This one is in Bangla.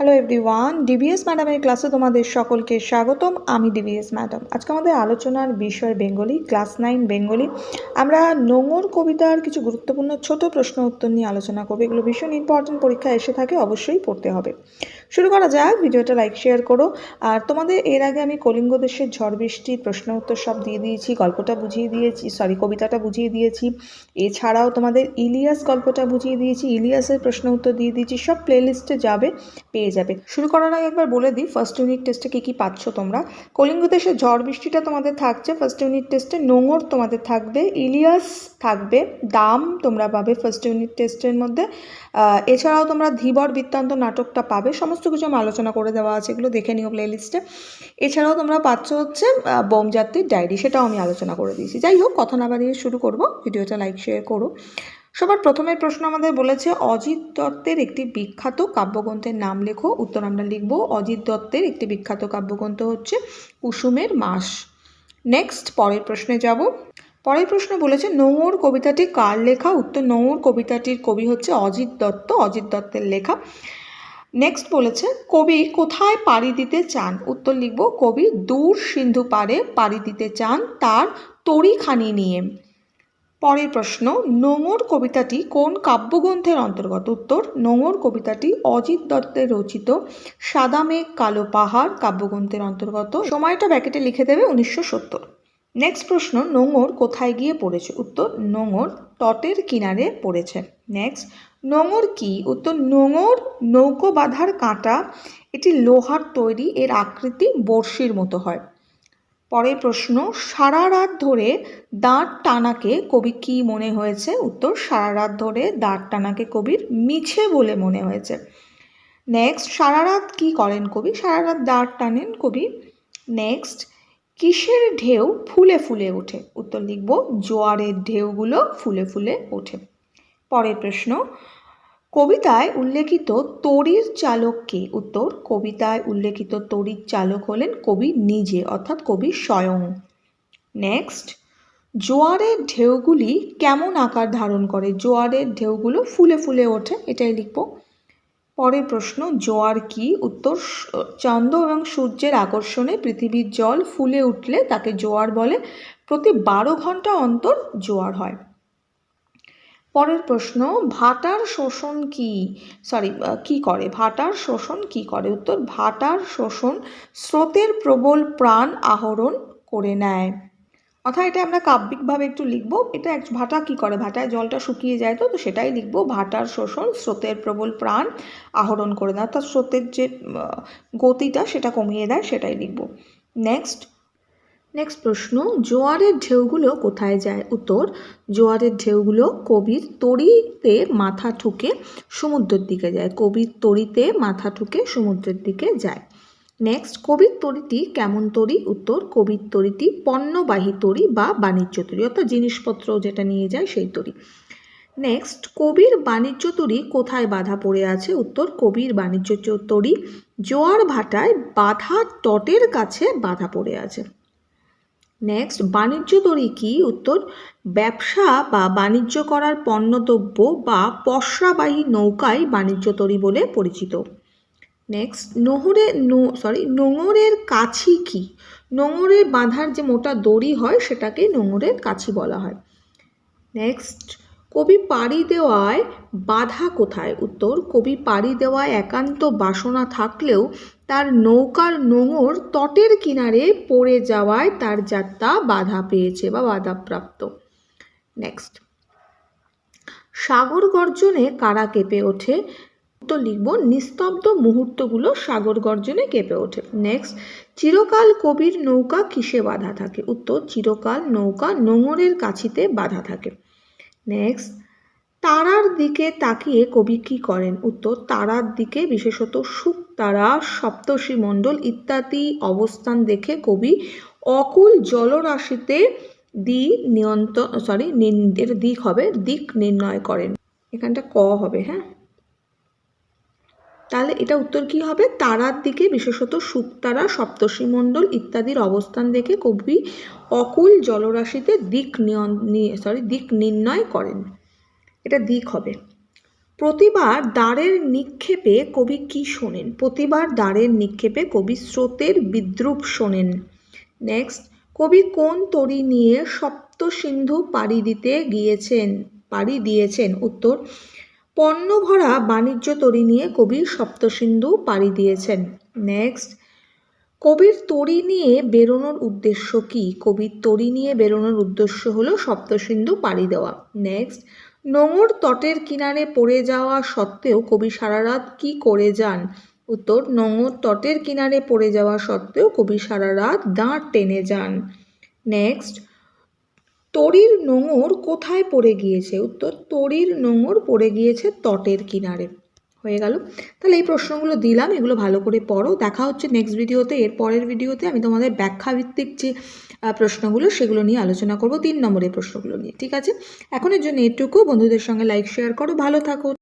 হ্যালো এভরিওয়ান ডিভিএস ম্যাডামের ক্লাসে তোমাদের সকলকে স্বাগতম। আমি ডিভিএস ম্যাডাম আজকে আমাদের আলোচনার বিষয় বেঙ্গলি ক্লাস নাইন বেঙ্গলি। আমরা নোংর কবিতার কিছু গুরুত্বপূর্ণ ছোট প্রশ্ন উত্তর নিয়ে আলোচনা করব। এগুলো ভীষণ ইম্পর্টেন্ট পরীক্ষা এসে থাকে, অবশ্যই পড়তে হবে। শুরু করা যাক, ভিডিওটা লাইক শেয়ার করো। আর তোমাদের এর আগে আমি কলিঙ্গ দেশের ঝড় বৃষ্টির প্রশ্ন উত্তর সব দিয়ে দিয়েছি, গল্পটা বুঝিয়ে দিয়েছি সরি কবিতাটা বুঝিয়ে দিয়েছি। এছাড়াও তোমাদের ইলিয়াস গল্পটা বুঝিয়ে দিয়েছি, ইলিয়াসের প্রশ্ন উত্তর দিয়ে দিয়েছি, সব প্লেলিস্টে যাবে, পেয়ে যাবে। শুরু করার আগে একবার বলে দিই ফার্স্ট ইউনিট টেস্টে কী কী পাচ্ছ তোমরা? কলিঙ্গ দেশে ঝড় বৃষ্টিটা তোমাদের থাকছে। ফার্স্ট ইউনিট টেস্টে নোংর তোমাদের থাকবে ইলিয়াস থাকবে দাম তোমরা পাবে ফার্স্ট ইউনিট টেস্টের মধ্যে। এছাড়াও তোমরা ধীবর বৃত্তান্ত নাটকটা পাবে সমস্ত কিছু আমি আলোচনা করে দেওয়া আছে এগুলো দেখে নিও প্লে লিস্টে এছাড়াও তোমরা পাচ্ছ হচ্ছে আহ, বোমযাত্রীর ডায়েরি সেটাও আমি আলোচনা করে দিয়েছি। যাই হোক কথা না বাড়িয়ে শুরু করব। ভিডিওটা লাইক শেয়ার করো। সবার প্রথমের প্রশ্ন আমাদের বলেছে, অজিত দত্তের একটি বিখ্যাত কাব্যগ্রন্থের নাম লেখো। উত্তর আমরা লিখব, অজিত দত্তের একটি বিখ্যাত কাব্যগ্রন্থ হচ্ছে কুসুমের মাস। নেক্সট পরের প্রশ্নে যাব। পরের প্রশ্ন বলেছে, নোংর কবিতাটি কার লেখা? উত্তর, নোংর কবিতাটির কবি হচ্ছে অজিত দত্ত, অজিত দত্তের লেখা। নেক্সট বলেছে, কবি কোথায় পাড়ি দিতে চান? উত্তর লিখব, কবি দূর সিন্ধু পাড়ে পাড়ি দিতে চান তার তরিখানি নিয়ে। পরের প্রশ্ন, নোঙর কবিতাটি কোন কাব্যগ্রন্থের অন্তর্গত? উত্তর, নোঙর কবিতাটি অজিত দত্তের রচিত সাদা মেঘ, কালো পাহাড় কাব্যগ্রন্থের অন্তর্গত। সময়টা ব্যাকেটে লিখে দেবে উনিশশো সত্তর। নেক্সট প্রশ্ন, নোঙর কোথায় গিয়ে পড়েছে? উত্তর, নোঙর তটের কিনারে পড়েছে। নেক্সট নোঙর কি? উত্তর, নোঙর নৌকো বাঁধার কাঁটা, এটি লোহার তৈরি, এর আকৃতি বড়শির মতো হয়। পরের প্রশ্ন, সারা রাত ধরে দাঁত টানাকে কবি কি মনে হয়েছে? উত্তর, সারা রাত ধরে দাঁত টানাকে কবির মিছে বলে মনে হয়েছে। নেক্সট সারা রাত কী করেন কবি? সারা রাত দাঁত টানেন কবি নেক্সট কিসের ঢেউ ফুলে ফুলে ওঠে? উত্তর লিখব, জোয়ারের ঢেউগুলো ফুলে ফুলে ওঠে। পরের প্রশ্ন কবিতায় উল্লেখিত তড়ির চালক কে? উত্তর, কবিতায় উল্লেখিত তড়ির চালক হলেন কবি নিজে, অর্থাৎ কবি স্বয়ং। নেক্সট জোয়ারের ঢেউগুলি কেমন আকার ধারণ করে? জোয়ারের ঢেউগুলো ফুলে ফুলে ওঠে, এটাই লিখব। পরের প্রশ্ন, জোয়ার কি? উত্তর, চন্দ্র এবং সূর্যের আকর্ষণে পৃথিবীর জল ফুলে উঠলে তাকে জোয়ার বলে। প্রতি বারো ঘণ্টা অন্তর জোয়ার হয়। পরের প্রশ্ন, ভাটার শোষণ কি? সরি কি করে? ভাটার শোষণ কি করে? উত্তর, ভাটার শোষণ স্রোতের প্রবল প্রাণ আহরণ করে নেয়। অর্থাৎ এটা আমরা কাব্যিকভাবে একটু লিখব, এটা এক, ভাটা কি করে? ভাটায় জলটা শুকিয়ে যায় তো তো সেটাই লিখব, ভাটার শোষণ স্রোতের প্রবল প্রাণ আহরণ করে দেয় অর্থাৎ স্রোতের যে গতিটা সেটা কমিয়ে দেয়, সেটাই লিখব। নেক্সট নেক্সট প্রশ্ন, জোয়ারের ঢেউগুলো কোথায় যায়? উত্তর, জোয়ারের ঢেউগুলো কবির তরিতে মাথা ঠুকে সমুদ্রের দিকে যায়। কবির তরিতে মাথা ঠুকে সমুদ্রের দিকে যায়। নেক্সট কবির তরিটি কেমন তরি উত্তর, কবির তরিটি পণ্যবাহী তরি বা বাণিজ্য তরি অর্থাৎ জিনিসপত্র যেটা নিয়ে যায় সেই তরি নেক্সট কবির বাণিজ্য তরি কোথায় বাধা পড়ে আছে? উত্তর, কবির বাণিজ্য তরি জোয়ার ভাটায় বাধা তটের কাছে বাধা পড়ে আছে। নেক্সট বাণিজ্য তরি কি? উত্তর, ব্যবসা বা বাণিজ্য করার পণ্যদ্রব্য বা পসরাবাহী নৌকাই বাণিজ্য তরি বলে পরিচিত। নেক্সট নোহরে নো সরি নোঙরের কাছি কি? নোঙরের বাঁধার যে মোটা দড়ি হয়, সেটাকে নোঙরের কাছি বলা হয়। নেক্সট কবি পাড়ি দেওয়ায় বাধা কোথায়? উত্তর, কবি পাড়ি দেওয়ায় একান্ত বাসনা থাকলেও তার নৌকার নোঙর তটের কিনারে পড়ে যাওয়ায় তার যাত্রা বাধা পেয়েছে বা বাধাপ্রাপ্ত। নেক্সট সাগর গর্জনে কারা কেঁপে ওঠে? তো লিখব, নিস্তব্ধ মুহূর্তগুলো সাগর গর্জনে কেঁপে ওঠে। নেক্সট চিরকাল কবির নৌকা কিসে বাধা থাকে? উত্তর, চিরকাল নৌকা নোঙরের কাছিতে বাধা থাকে। নেক্সট তারার দিকে তাকিয়ে কবি কি করেন? উত্তর, তারার দিকে, বিশেষত সুখ তারা সপ্তর্ষি মণ্ডল ইত্যাদি অবস্থান দেখে কবি অকুল জলরাশিতে দি নিয়ন্ত্রণ সরি এর দিক হবে, দিক নির্ণয় করেন। এখানটা ক হবে হ্যাঁ? তাহলে এটা উত্তর কি হবে? তারার দিকে, বিশেষত শুকতারা সপ্তর্ষিমণ্ডল ইত্যাদির অবস্থান দেখে কবি অকুল জলরাশিতে দিক সরি দিক নির্ণয় করেন। এটা দিক হবে। প্রতিবার দ্বারের নিক্ষেপে কবি কি শোনেন? প্রতিবার দ্বারের নিক্ষেপে কবি স্রোতের বিদ্রুপ শোনেন। নেক্সট কবি কোন তরি নিয়ে সপ্ত সিন্ধু পাড়ি দিতে গিয়েছেন? পাড়ি দিয়েছেন। উত্তর পণ্য ভরা বাণিজ্য তরি নিয়ে কবি সপ্তসিন্ধু পাড়ি দিয়েছেন। নেক্সট কবির তরী নিয়ে বেরোনোর উদ্দেশ্য কি? কবির তরী নিয়ে বেরোনোর উদ্দেশ্য হলো সপ্তসিন্ধু পাড়ি দেওয়া। নেক্সট নোঙর তটের কিনারে পড়ে যাওয়া সত্ত্বেও কবি সারা রাত কি করে যান? উত্তর, নোঙর তটের কিনারে পড়ে যাওয়া সত্ত্বেও কবি সারা রাত দাঁড় টেনে যান। নেক্সট, তরির নোঙর কোথায় পড়ে গিয়েছে? উত্তর, তরির নোঙর পড়ে গিয়েছে তটের কিনারে। হয়ে গেল। তাহলে এই প্রশ্নগুলো দিলাম, এগুলো ভালো করে পড়ো। দেখা হচ্ছে নেক্সট ভিডিওতে এর পরের ভিডিওতে আমি তোমাদের ব্যাখ্যাভিত্তিক যে প্রশ্নগুলো, সেগুলো নিয়ে আলোচনা করব, তিন নম্বরের প্রশ্নগুলো নিয়ে, ঠিক আছে? এখনের জন্য এটুকু। বন্ধুদের সঙ্গে লাইক শেয়ার করো। ভালো থাকো।